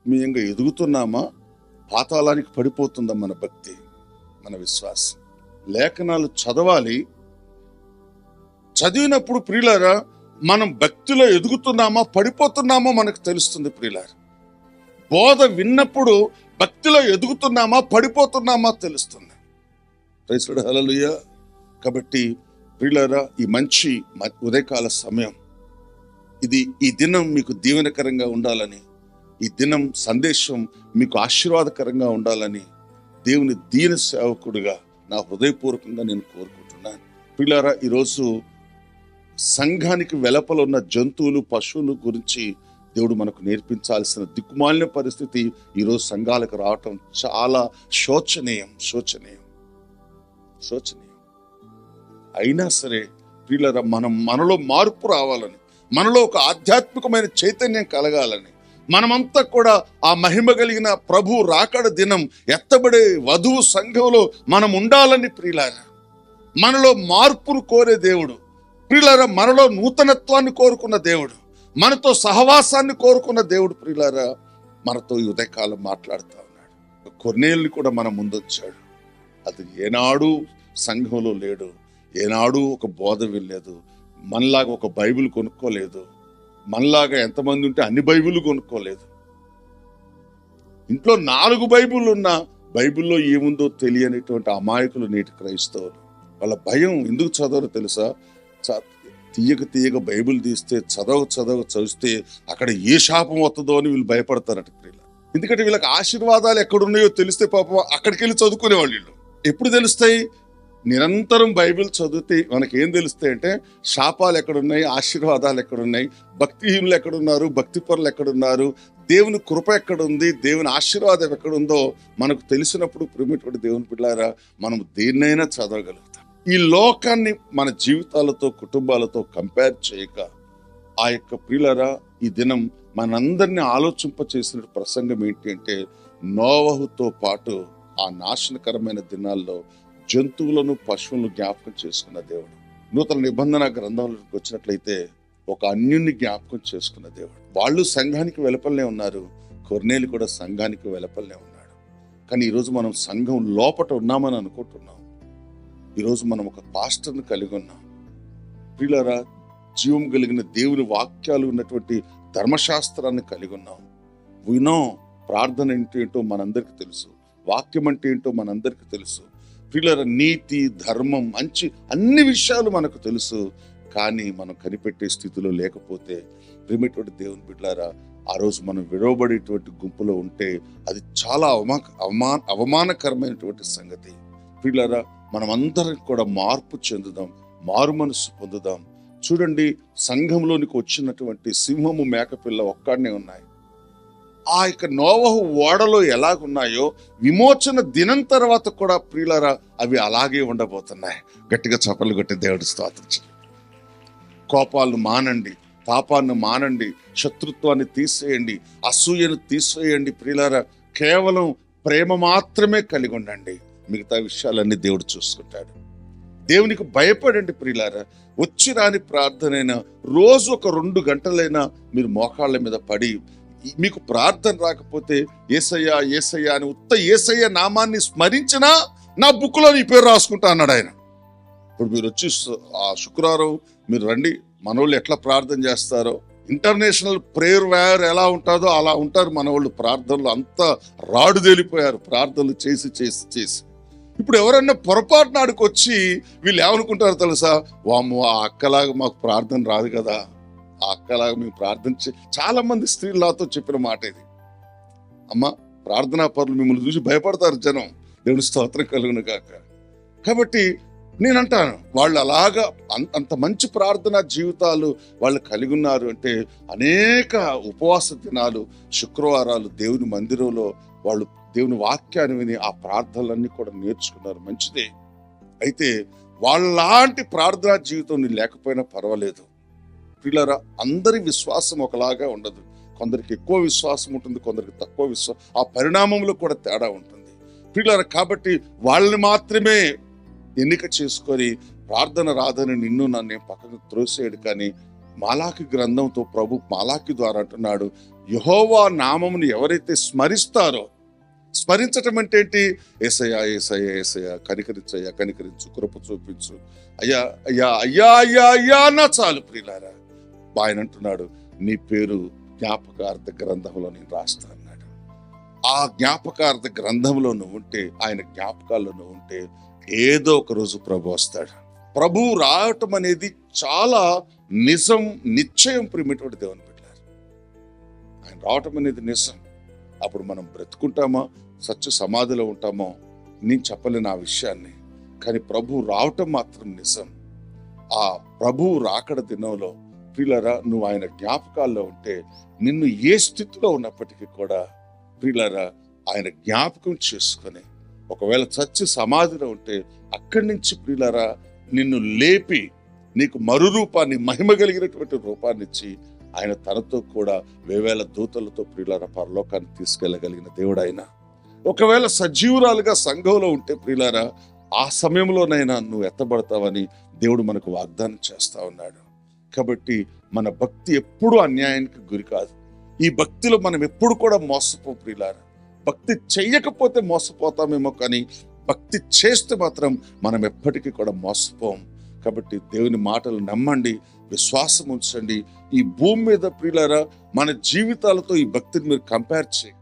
ఆత్మీయంగా ఎదుగుతున్నామా? పాతాళానికి పడిపోతుందా మన భక్తి మన విశ్వాసం? లేఖనాలు చదవాలి. చదివినప్పుడు ప్రియులారా మనం భక్తిలో ఎదుగుతున్నామా పడిపోతున్నామో మనకు తెలుస్తుంది ప్రియులారా. బోధ విన్నప్పుడు భక్తిలో ఎదుగుతున్నామా పడిపోతున్నామా తెలుస్తుంది. రైసుడు హలలుయ కాబట్టి ప్రియులారా ఈ మంచి ఉదయకాల సమయం ఇది ఈ దినం మీకు దీవెనకరంగా ఉండాలని ఈ దినం సందేశం మీకు ఆశీర్వాదకరంగా ఉండాలని దేవుని దీన సేవకుడిగా నా హృదయపూర్వకంగా నేను కోరుకుంటున్నాను. పిల్లారా ఈరోజు సంఘానికి వెలపల ఉన్న జంతువులు పశువులు గురించి దేవుడు మనకు నేర్పించాల్సిన దిక్కుమాలిన పరిస్థితి ఈరోజు సంఘాలకు రావటం చాలా శోచనీయం శోచనీయం శోచనీయం. అయినా సరే పిల్లరా మనం మనలో మార్పు రావాలని మనలో ఒక ఆధ్యాత్మికమైన చైతన్యం కలగాలని మనమంతా కూడా ఆ మహిమ కలిగిన ప్రభు రాకడ దినం ఎత్తబడే వధువు సంఘంలో మనం ఉండాలని ప్రియులారా. మనలో మార్పును కోరే దేవుడు. ప్రియులారా మనలో నూతనత్వాన్ని కోరుకున్న దేవుడు. మనతో సహవాసాన్ని కోరుకున్న దేవుడు ప్రియులారా మనతో ఈ ఉదయకాలం మాట్లాడుతూ ఉన్నాడు. కొన్నేళ్ళు కూడా మన ముందొచ్చాడు. అది ఏనాడు సంఘంలో లేడు. ఏనాడు ఒక బోధ వెళ్ళలేదు మనలాగా ఒక బైబిల్ కొనుక్కోలేదు. మనలాగా ఎంతమంది ఉంటే అన్ని బైబిల్ కొనుక్కోలేదు. ఇంట్లో నాలుగు బైబిల్ ఉన్నా బైబిల్లో ఏముందో తెలియనిటువంటి అమాయకులు నేటి క్రైస్తవులు. వాళ్ళ భయం ఎందుకు చదవరు తెలుసా? తీయక తీయక బైబిల్ తీస్తే చదవ చదవ చదివితే అక్కడ ఏ శాపం వస్తుందో అని వీళ్ళు భయపడతారట క్రియలు ఎందుకంటే వీళ్ళకి ఆశీర్వాదాలు ఎక్కడున్నాయో తెలిస్తే పాపం అక్కడికి వెళ్ళి చదువుకునేవాళ్ళు వీళ్ళు. ఎప్పుడు తెలుస్తాయి? నిరంతరం బైబిల్ చదివితే మనకి ఏం తెలుస్తాయి అంటే శాపాలు ఎక్కడున్నాయి ఆశీర్వాదాలు ఎక్కడున్నాయి భక్తిహీనులు ఎక్కడున్నారు భక్తి పరులు ఎక్కడున్నారు దేవుని కృప ఎక్కడుంది దేవుని ఆశీర్వాదం ఎక్కడుందో మనకు తెలిసినప్పుడు ప్రేమటువంటి దేవుని పిల్లారా మనం దేన్నైనా చదవగలుగుతాం. ఈ లోకాన్ని మన జీవితాలతో కుటుంబాలతో కంపేర్ చేయక ఆ యొక్క ప్రియులరా ఈ దినం మనందరినీ ఆలోచింప చేసిన ప్రసంగం ఏంటి అంటే నోవహుతో పాటు ఆ నాశనకరమైన దినాల్లో జంతువులను పశువులను జ్ఞాపకం చేసుకున్న దేవుడు. నూతన నిబంధన గ్రంథాలకు వచ్చినట్లయితే ఒక అన్యుని జ్ఞాపకం చేసుకున్న దేవుడు. వాళ్ళు సంఘానికి వెలపలనే ఉన్నారు. కొర్నేలు కూడా సంఘానికి వెలపలనే ఉన్నాడు. కానీ ఈరోజు మనం సంఘం లోపట ఉన్నామని అనుకుంటున్నాం. ఈరోజు మనం ఒక పాస్టర్ని కలిగి ఉన్నాం. పిల్లరా జీవం కలిగిన దేవుని వాక్యాలు ఉన్నటువంటి ధర్మశాస్త్రాన్ని కలిగి ఉన్నాం. వినో ప్రార్థన ఏంటి ఏంటో మనందరికీ తెలుసు. వాక్యం అంటే ఏంటో మనందరికీ తెలుసు. పిల్లల నీతి ధర్మం మంచి అన్ని విషయాలు మనకు తెలుసు. కానీ మనం కనిపెట్టే స్థితిలో లేకపోతే ప్రేమటువంటి దేవుని బిడ్డారా ఆ రోజు మనం విడవబడేటువంటి గుంపులో ఉంటే అది చాలా అవమా అవమాన అవమానకరమైనటువంటి సంగతి. పిల్లరా మనం అందరం కూడా మార్పు చెందుదాం మారు మనసు పొందుదాం. చూడండి సంఘంలోనికి వచ్చినటువంటి సింహము మేకపిల్ల ఒక్కడనే ఉన్నాయి. ఆ యొక్క నోవహు ఓడలో ఎలాగున్నాయో విమోచన దినం తర్వాత కూడా ప్రియులరా అవి అలాగే ఉండబోతున్నాయి. గట్టిగా చపలు కొట్టి దేవుడు స్తోత్రం కోపాలను మానండి పాపాన్ని మానండి శత్రుత్వాన్ని తీసేయండి అసూయను తీసేయండి ప్రియులరా. కేవలం ప్రేమ మాత్రమే కలిగి ఉండండి. మిగతా విషయాలన్నీ దేవుడు చూసుకుంటాడు. దేవునికి భయపడండి ప్రియులారా. వచ్చి రాని ప్రార్థనైనా రోజు ఒక రెండు గంటలైనా మీరు మోకాళ్ళ మీద పడి మీకు ప్రార్థన రాకపోతే ఏసయ్య ఏసయ్య అని ఉత్త ఏసయ్య నామాన్ని స్మరించినా నా బుక్లో నీ పేరు రాసుకుంటా అన్నాడు ఆయన. ఇప్పుడు మీరు వచ్చి ఆ శుక్రవారం మీరు రండి. మనోళ్ళు ఎట్లా ప్రార్థన చేస్తారో ఇంటర్నేషనల్ ప్రేయర్ వేర్ ఎలా ఉంటుందో అలా ఉంటారు మనవాళ్ళు ప్రార్థనలు అంతా రాడు తేలిపోయారు. ప్రార్థనలు చేసి చేసి చేసి. ఇప్పుడు ఎవరన్నా పొరపాటు నాడుకు వచ్చి వీళ్ళు ఏమనుకుంటారు తెలుసా? వాము ఆ అక్కలాగా మాకు ప్రార్థన రాదు కదా. ఆ అక్కలాగా మేము ప్రార్థన చాలా మంది స్త్రీలు నాతో చెప్పిన మాట ఇది. అమ్మ ప్రార్థనా పరులు మిమ్మల్ని చూసి భయపడతారు జనం. దేవుని స్తోత్రం కలుగును కాక కాబట్టి నేను అంటాను వాళ్ళు అలాగా అంత మంచి ప్రార్థనా జీవితాలు వాళ్ళు కలిగి ఉన్నారు అంటే అనేక ఉపవాస దినాలు శుక్రవారాలు దేవుని మందిరంలో వాళ్ళు దేవుని వాక్యాన్ని విని ఆ ప్రార్థనలన్నీ కూడా నేర్చుకున్నారు. మంచిదే. అయితే వాళ్ళలాంటి ప్రార్థనా జీవితం నీకు లేకపోయినా పర్వాలేదు. పిల్లరా అందరి విశ్వాసం ఒకలాగా ఉండదు. కొందరికి ఎక్కువ విశ్వాసం ఉంటుంది కొందరికి తక్కువ విశ్వాసం ఆ పరిణామంలో కూడా తేడా ఉంటుంది. పిల్లరా కాబట్టి వాళ్ళని మాత్రమే ఎన్నిక చేసుకొని ప్రార్థన రాదని నిన్ను నన్ను పక్కకు త్రోసేయడు కానీ మాలాకి గ్రంథంతో ప్రభు మాలాకి ద్వారా అంటున్నాడు యహోవా నామమును ఎవరైతే స్మరిస్తారో స్మరించటం అంటే ఏంటి? ఏసయ్యా ఏసయ్యా ఏసయ్యా కనికరించయ్యా కనికరించు కృప చూపించు. అయ్యా అయ్యా అయ్యా అయ్యా అయ్యా అన్నా చాలు ప్రియులారా. ఆయన అంటున్నాడు నీ పేరు జ్ఞాపకార్థ గ్రంథంలో నేను రాస్తా అన్నాడు. ఆ జ్ఞాపకార్థ గ్రంథంలో నువ్వు ఉంటే ఆయన జ్ఞాపకాల్లో నువ్వు ఉంటే ఏదో ఒక రోజు ప్రభు వస్తాడు. ప్రభు రావటం అనేది చాలా నిజం నిశ్చయం ప్రియమైనటువంటి దేవుని పెట్టారు ఆయన రావటం అనేది నిజం. అప్పుడు మనం బ్రతుకుంటామో? సత్య సమాధిలో ఉంటామో? నేను చెప్పలేను ఆ విషయాన్ని. కానీ ప్రభు రావటం మాత్రం నిజం. ఆ ప్రభు రాకడ దినంలో ప్రియులరా నువ్వు ఆయన జ్ఞాపకాల్లో ఉంటే నిన్ను ఏ స్థితిలో ఉన్నప్పటికీ కూడా ప్రియులరా ఆయన జ్ఞాపకం చేసుకొని ఒకవేళ చచ్చి సమాధిలో ఉంటే అక్కడి నుంచి ప్రియులరా నిన్ను లేపి నీకు మరురూపాన్ని మహిమ కలిగినటువంటి రూపాన్ని ఇచ్చి ఆయన తనతో కూడా వేవేల దూతలతో ప్రియులరా పరలోకాన్ని తీసుకెళ్ళగలిగిన దేవుడు ఆయన ఒకవేళ సజీవురాలుగా సంఘంలో ఉంటే ప్రియులారా ఆ సమయంలోనైనా నువ్వు ఎత్తబడతావని దేవుడు మనకు వాగ్దానం చేస్తా ఉన్నాడు. కాబట్టి మన భక్తి ఎప్పుడు అన్యాయానికి గురి కాదు. ఈ భక్తిలో మనం ఎప్పుడు కూడా మోసపో ప్రియులారా. భక్తి చెయ్యకపోతే మోసపోతామేమో కానీ భక్తి చేస్తే మాత్రం మనం ఎప్పటికీ కూడా మోసపోం. కాబట్టి దేవుని మాటలు నమ్మండి విశ్వాసం ఉంచండి. ఈ భూమి మీద ప్రియులారా మన జీవితాలతో ఈ భక్తిని మీరు కంపేర్ చేయండి.